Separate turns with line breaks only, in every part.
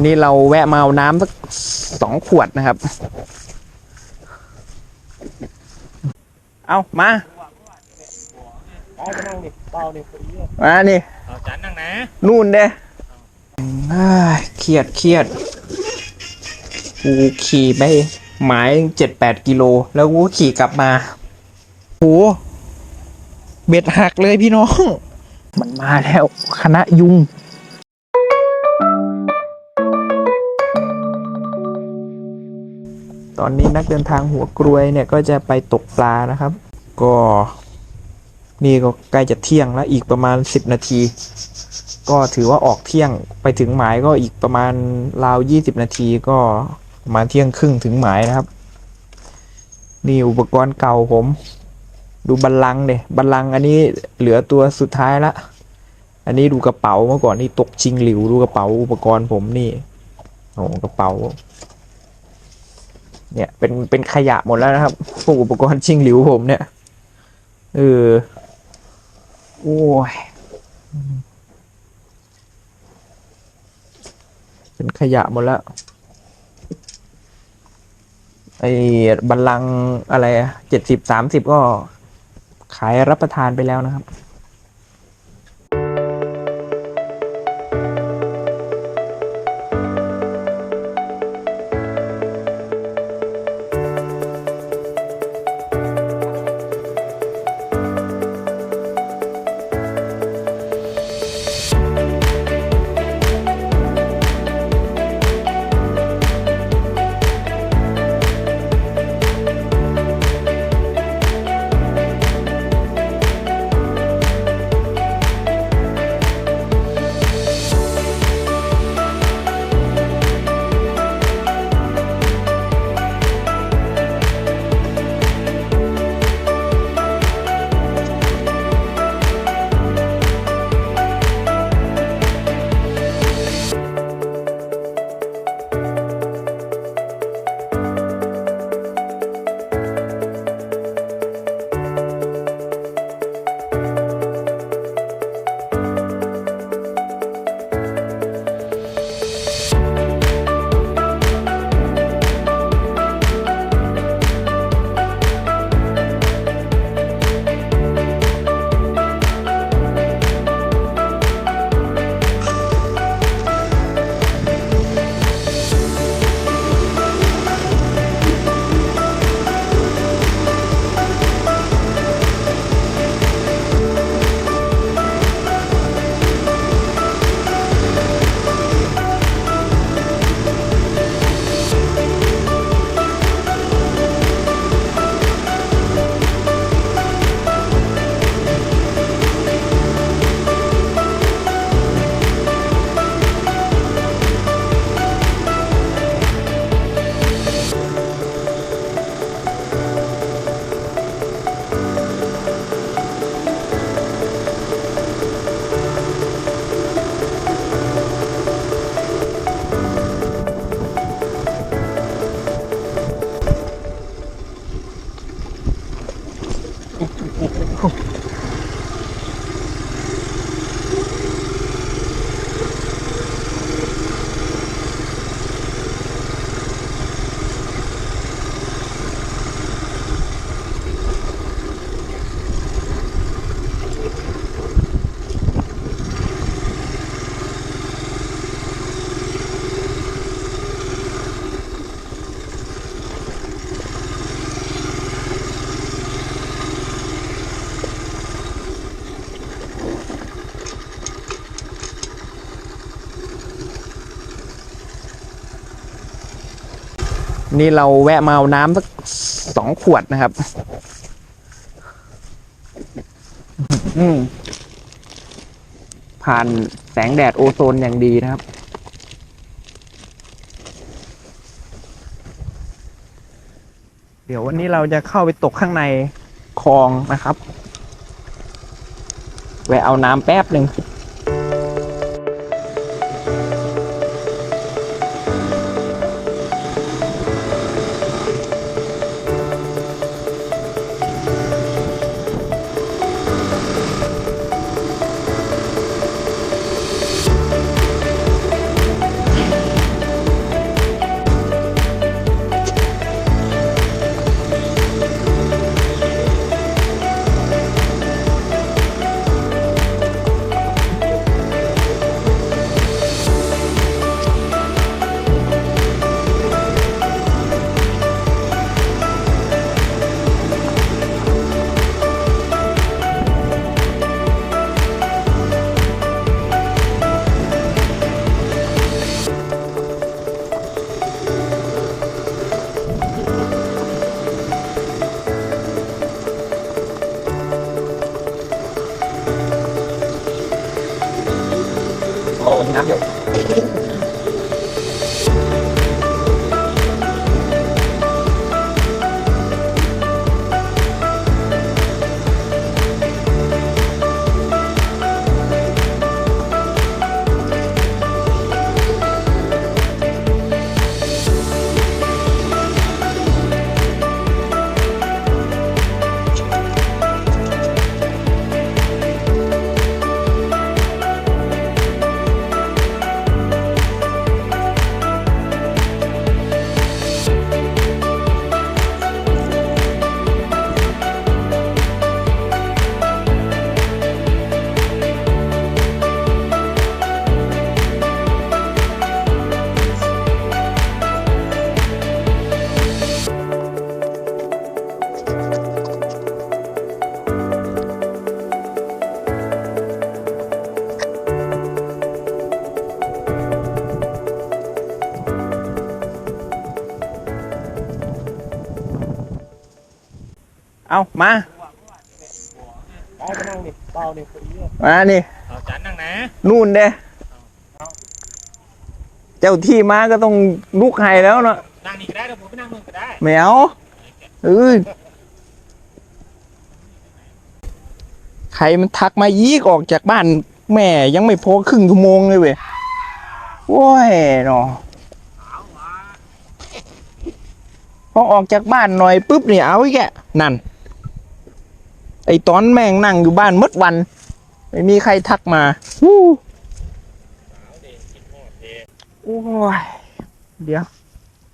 นี่เราแวะมาเอาน้ำสักสองขวดนะครับ เอามา
เอาไปนั่งดิเบาดิพอดี
มานี่
เอาจานนั่งนะ
นู่นเด้อ้ายเครียดเครียดกูขี่ไปหมายเจ็ดแปดกิโล แล้วกูก็ขี่กลับมาโหเบ็ดหักเลยพี่น้อง มันมาแล้วคณะยุง อนนี้นักเดินทางหัวกรวยเนี่ยก็จะไปตกปลานะครับ ก็นี่ก็ใกล้จะเที่ยงแล้วอีกประมาณ 10 นาที ก็ถือว่าออกเที่ยงไปถึงหมายก็อีกประมาณราว 20 นาทีก็มาเที่ยงครึ่งถึงหมายนะครับ นี่อุปกรณ์เก่าผม ดูบัลลังก์เดยบัลลังอันนี้เหลือตัวสุดท้ายละอันนี้ดูกระเป๋าเมื่อก่อนนี่ตกชิงหลิวดูกระเป๋าอุปกรณ์ผมนี่โอ้กระเป๋า เนี่ยเป็นเป็นขยะหมดแล้วนะครับพวกอุปกรณ์ชิงหลิวผมเนี่ยเออโอ้ยเป็นขยะหมดแล้วไอ้บัลลังก์อะไรเจ็ดสิบสามสิบก็ขายรับประทานไปแล้วนะครับ นี่เราแวะมาเอาน้ำสักสองขวดนะครับอืผ่านแสงแดดโอโซนอย่างดีนะครับ เดี๋ยววันนี้เราจะเข้าไปตกข้างในคลองนะครับ แวะเอาน้ำแป๊บหนึ่ง มา
เบามานั่งนี่เบานี่คนเยอะ
มานี่
เอาจานนั่งนะ
นู่นเด้เจ้าที่มาก็ต้องลุกให้แล้วเนาะ
นั่งนี่ก็ได้เดี๋ยวผมไปนั่งนู่นก็ได้
แมวเอ้ยใครมันทักมายีกออกจากบ้านแม่ยังไม่พอครึ่งชั่วโมงเลยเว้ยโว้ยเนาะพอออกจากบ้านหน่อยปุ๊บเนี่ยเอาอีกแกนั่นไอตอนแม่งนั่งอยู่บ้านหมดวัน ไม่มีใครทักมาวู้โอ้ย เดี๋ยว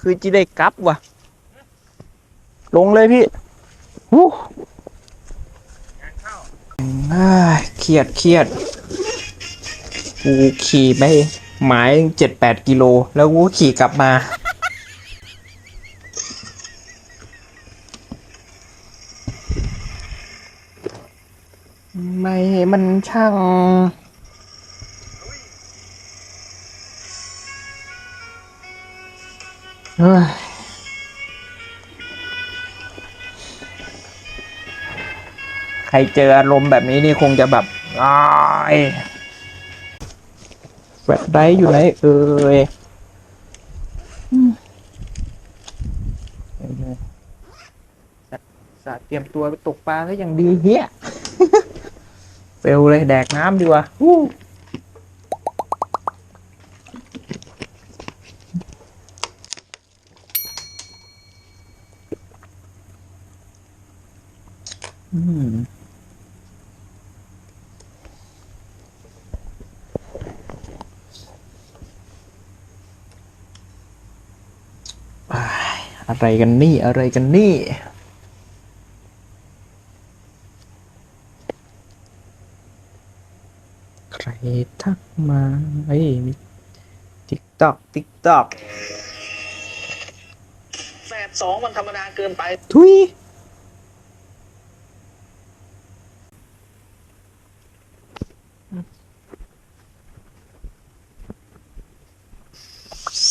คือจีได้กลับว่ะ ลงเลยพี่วู้เอ้ยเครียดเครียด กูขี่ไปหมายเจ็ดแปดกิโล แล้วกูขี่กลับมา ไม่มันช่างเฮ้ยใครเจออารมณ์แบบนี้นี่คงจะแบบอ้ายแฟลชไดรฟ์อยู่ไหนเอ่ยอืมสัตว์สัตว์เตรียมตัวไปตกปลาก็ยังดีเฮีย เฟลเลยแดกน้ำดีกว่าวู้อืมอะไรกันนี่อะไรกันนี่ ใครทัก มาเฮ้ยติ๊กตอกติ๊กตอก
แฝดสองมันธรรมดาเกินไป
ทุย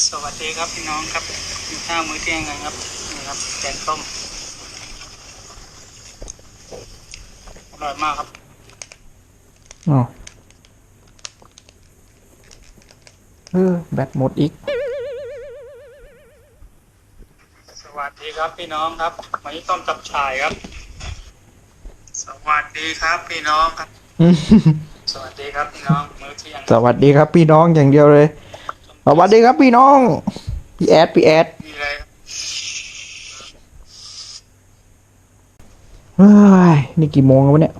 สวัสดีครับพี่น้องครับกินข้าวมื้อเที่ยงกันครับนี่ครับแกงต้มอร่อยมากครับ
อ๋อเออแบตหมดอีก
สวัสดีครับพี่น้องครับวันนี้ต้มจับฉ่ายครับ สวัสดีครับพี่น้องครับ สวัสดีครับพี่น้องมื้อเที่ยง
สวัสดีครับพี่น้องอย่างเดียวเลย สวัสดีครับพี่น้อง พี่แอดพี่แอด
มีอะไรครับ
เฮ้ยนี่กี่โมงแล้ววะเนี่ย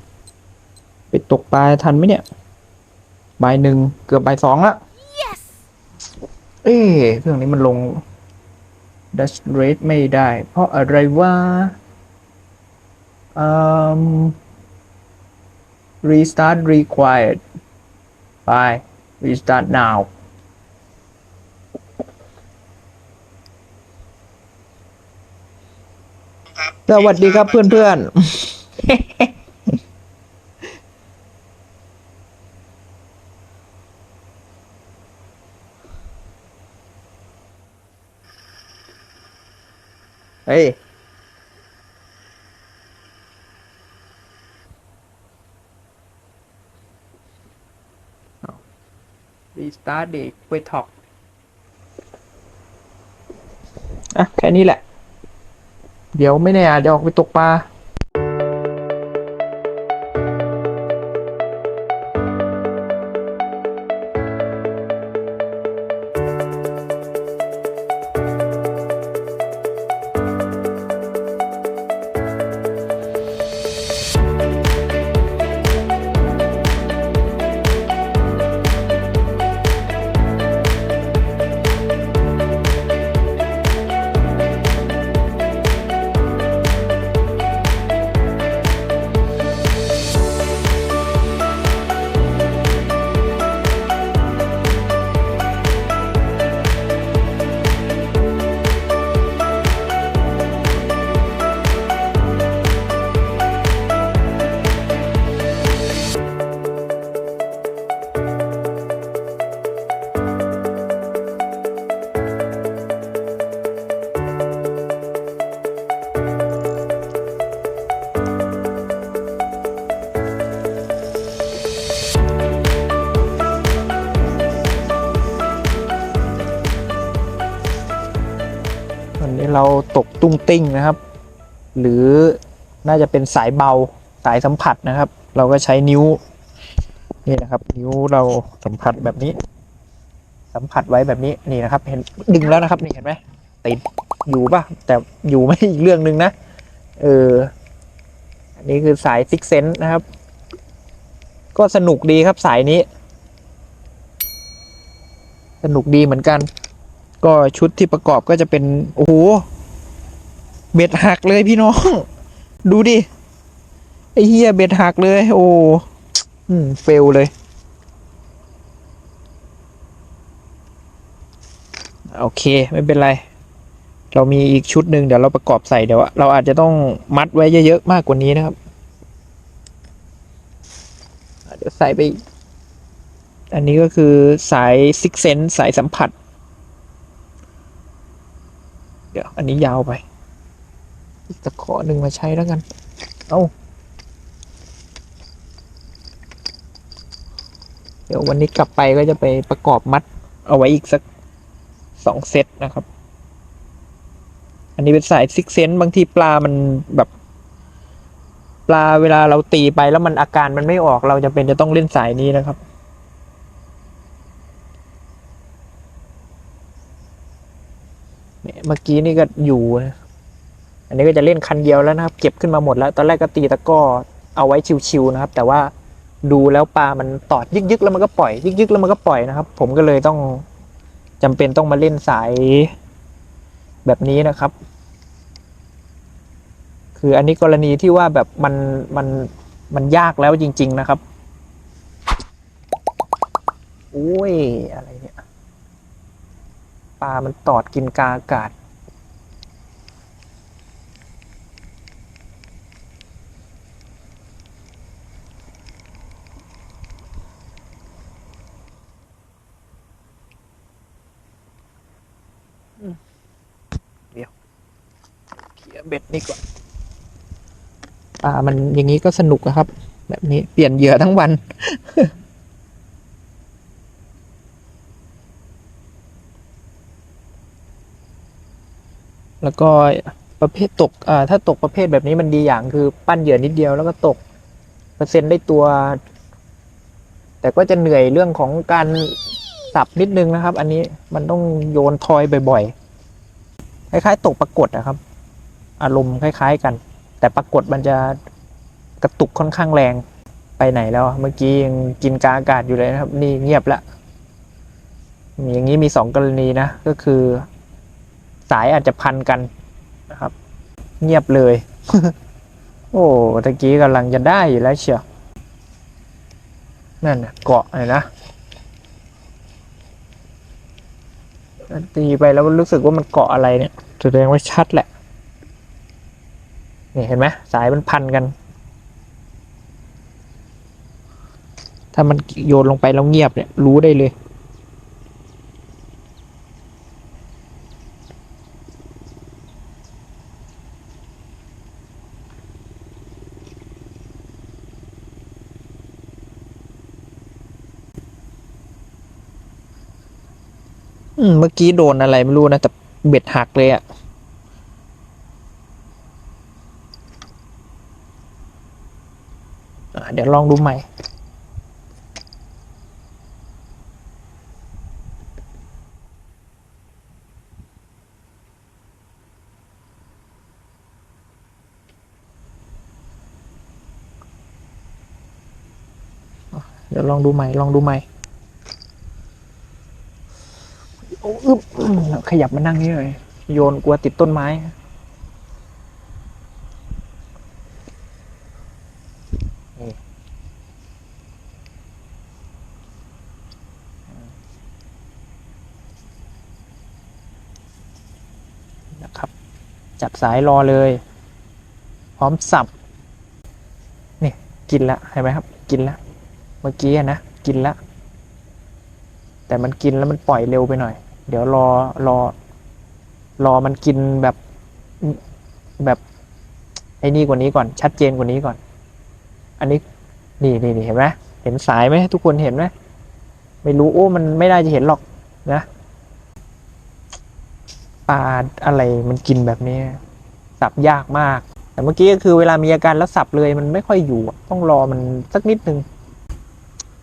ไปตกปลาทันไหมเนี่ยบ่ายหนึ่งเกือบบ่ายสองละ เอ๊ะเครื่องนี้มันลง dash rate ไม่ได้ เพราะอะไรว่าอืม restart required ไป restart now
ครับ
สวัสดีครับเพื่อนๆ เฮ้ย รีสตาร์ทเด็กไปท็อกอะแค่นี้แหละ เดี๋ยวไม่แน่อาจจะออกไปตกปลา ตุ้งติ้งนะครับ หรือน่าจะเป็นสายเบาสายสัมผัสนะครับ เราก็ใช้นิ้วนี่นะครับ นิ้วเราสัมผัสแบบนี้ สัมผัสไว้แบบนี้นี่นะครับ เห็นดึงแล้วนะครับนี่เห็นไหมติดอยู่ปะแต่อยู่ไม่อีกเรื่องหนึ่งนะเอออันนี้คือสายซิกเซนนะครับ ก็สนุกดีครับสายนี้ สนุกดีเหมือนกัน ก็ชุดที่ประกอบก็จะเป็น โอ้โห เบ็ดหักเลยพี่น้อง ดูดิ ไอ้เฮียเบ็ดหักเลย โอ้อืมเฟลเลย โอเค ไม่เป็นไร เรามีอีกชุดหนึ่งเดี๋ยวเราประกอบใส่เดี๋ยวเราอาจจะต้องมัดไว้เยอะๆมากกว่านี้นะครับอะเดี๋ยวใส่ไปอีกอันนี้ก็คือสายซิกเซนสายสัมผัส เดี๋ยว อันนี้ยาวไป อีกตะขอหนึ่งมาใช้แล้วกัน เอาเดี๋ยววันนี้กลับไปก็จะไปประกอบมัด เอาไว้อีกสักสองเซตนะครับ อันนี้เป็นสายซิกเซนบางทีปลามันแบบ ปลาเวลาเราตีไปแล้วมันอาการมันไม่ออกเราจะเป็นจะต้องเล่นสายนี้นะครับเนี่ยเมื่อกี้นี่ก็อยู่นะ อันนี้ก็จะเล่นคันเดียวแล้วนะครับ เก็บขึ้นมาหมดแล้ว ตอนแรกก็ตีตะก้อเอาไว้ชิวๆนะครับ แต่ว่าดูแล้วปลามันตอดยึกๆแล้วมันก็ปล่อยยึกๆแล้วมันก็ปล่อยนะครับ ผมก็เลยต้องจำเป็นต้องมาเล่นสายแบบนี้นะครับ คืออันนี้กรณีที่ว่าแบบมันมันมันยากแล้วจริง ๆนะครับโอ้ยอะไรเนี่ยปลามันตอดกินกาอากาศ เบ็ดนี่ก่อนปลามันอย่างนี้ก็สนุกนะครับ แบบนี้เปลี่ยนเหยื่อทั้งวัน แล้วก็ประเภทตกอ่าถ้าตกประเภทแบบนี้มันดีอย่างคือปั้นเหยื่อนิดเดียวแล้วก็ตก เปอร์เซ็นต์ได้ตัว แต่ก็จะเหนื่อยเรื่องของการสับนิดนึงนะครับ อันนี้มันต้องโยนทอยบ่อยๆ คล้ายๆ ตกปรากฏนะครับ อารมณ์คล้าย ๆ กัน แต่ปรากฏมันจะกระตุกค่อนข้างแรงไปไหนแล้วเมื่อกี้ยังกินกาอากาศอยู่เลยนะครับ นี่เงียบละอย่างนี้มีสองกรณีนะ ก็คือ สายอาจจะพันกันนะครับ เงียบเลย โอ้ตะกี้กำลังจะได้อยู่แล้วเชียวนั่นเกาะเลยนะตีไปแล้วรู้สึกว่ามันเกาะอะไรเนี่ยแสดงว่าชัดแหละ นี่เห็นไหมสายมันพันกัน ถ้ามันโยนลงไปแล้วเงียบเนี่ย รู้ได้เลยเมื่อกี้โดนอะไรไม่รู้นะ แต่เบ็ดหักเลยอะ่ะ อะ เดี๋ยวลองดูใหม่ เดี๋ยวลองดูใหม่ ลองดูใหม่โอ้อึบขยับมานั่งนี่เลย โยนกลัวติดต้นไม้ นี่นะครับ จับ สายรอเลย พร้อมสับนี่กินละเห็นไหมครับ กินละเมื่อกี้นะกินละ แต่มันกินแล้วมันปล่อยเร็วไปหน่อย เดี๋ยวรอรอ รอมันกินแบบแบบไอ้นี่กว่านี้ก่อน ชัดเจนกว่านี้ก่อน อันนี้นี่นี่นี่เห็นไหมเห็นสายไหมทุกคนเห็นไหมไม่รู้โอ้มันไม่ได้จะเห็นหรอกนะปลาอะไรมันกินแบบนี้ สับยากมาก แต่เมื่อกี้ก็คือเวลามีอาการแล้วสับเลยมันไม่ค่อยอยู่ ต้องรอมันสักนิดนึง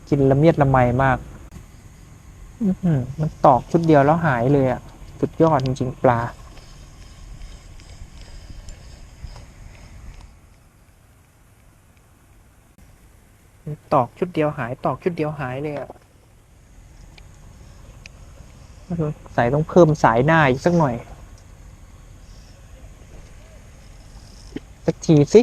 กินละเมียดละไมมากมันตอกชุดเดียวแล้วหายเลยอะสุดยอดจริงๆปลา ตอกชุดเดียวหาย ตอกชุดเดียวหายเลยอะสายต้องเพิ่มสายหน้าอีกสักหน่อย สักทีสิ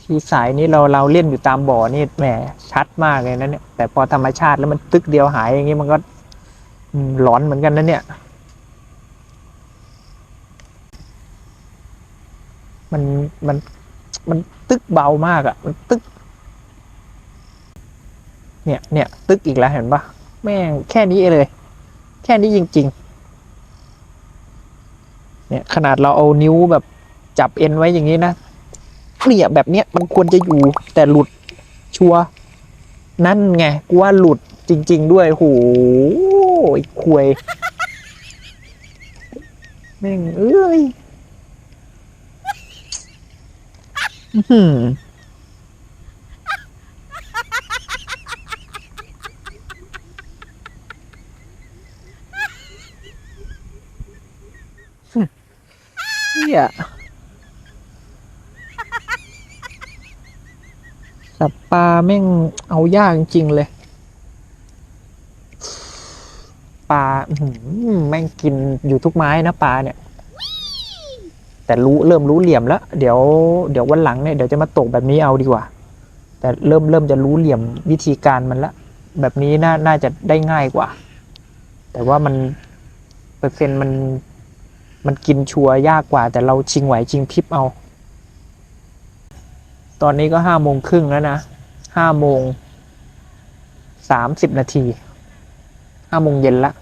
ทีสายนี้เราเราเล่นอยู่ตามบ่อนี่แหมชัดมากเลยนะเนี่ยแต่พอธรรมชาติแล้วมันตึกเดียวหายอย่างนี้มันก็หลอนเหมือนกันนะเนี่ย มันมันมันตึกเบามากอะ่ะ มันตึก เนี่ยเนี่ยตึกอีกแล้วเห็นปะแม่งแค่นี้เลย แค่นี้จริง ๆ เนี่ยขนาดเราเอานิ้วแบบ จับเอ็นไว้อย่างนี้นะเนี่ยแบบเนี้ยมันควรจะอยู่แต่หลุดชัวร์นั่นไงกูว่าหลุดจริง ๆ ด้วยโหไอ้ควยแม่งเอ้ยอื้อหือเนี่ย สับปลาแม่งเอายากจริงเลย ปลาแม่งกินอยู่ทุกไม้นะปลาเนี่ย แต่รู้เริ่มรู้เหลี่ยมแล้ว เดี๋ยวเดี๋ยววันหลังเนี่ยเดี๋ยวจะมาตกแบบนี้เอาดีกว่า แต่เริ่มเริ่มจะรู้เหลี่ยมวิธีการมันละแบบนี้น่าน่าจะได้ง่ายกว่า แต่ว่ามันเปอร์เซ็นต์มันมันกินชัวร์ยากกว่า แต่เราชิงไหวชิงพริบเอา ตอนนี้ก็ห้าโมงครึ่งแล้วนะห้าโมงสามสิบนาทีห้าโมงเย็นละ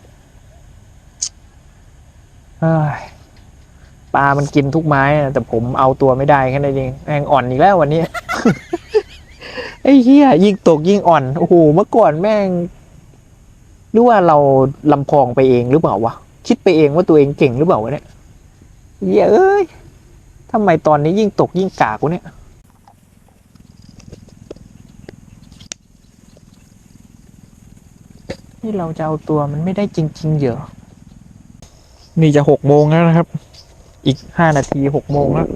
ปลามันกินทุกไม้แต่ผมเอาตัวไม่ได้แค่นั้นเองแม่งอ่อนอีกแล้ววันนี้ ไอ้เหี้ยยิ่งตกยิ่งอ่อน โอ้โห เมื่อก่อนแม่งหรือว่าเราลำพองไปเองหรือเปล่าวะ คิดไปเองว่าตัวเองเก่งหรือเปล่าวะเนี่ยเฮียเอ้ยทำไมตอนนี้ยิ่งตกยิ่งกากวะเนี่ย นี่เราจะเอาตัวมันไม่ได้จริง ๆ เหรอ นี่จะหกโมงแล้วนะครับ อีกห้านาทีหกโมงแล้ว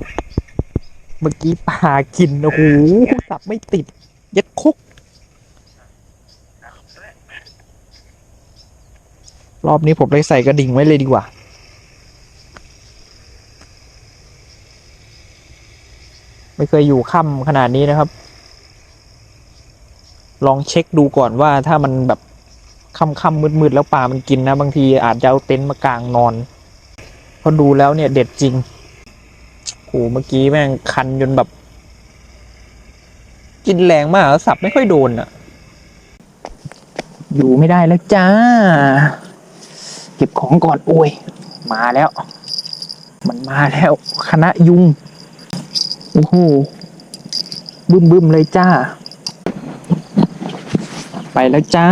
เมื่อกี้ปลากิน โอ้โหสับไม่ติด ยัดคุก รอบนี้ผมเลยใส่กระดิ่งไว้เลยดีกว่าไม่เคยอยู่ค่ำขนาดนี้นะครับ ลองเช็คดูก่อนว่าถ้ามันแบบ ค่ำๆมืดๆแล้วปลามันกินนะ บางทีอาจจะเอาเต็นท์มากางนอนเพราะดูแล้วเนี่ยเด็ดจริงโหเมื่อกี้แม่งคันจนแบบ กินแรงมากสับไม่ค่อยโดนอะอยู่ไม่ได้แล้วจ้า เก็บของก่อนโอ้ย มาแล้ว มันมาแล้ว คณะยุง โอ้โหบึ้มบึ้มๆเลยจ้า ไปแล้วจ้า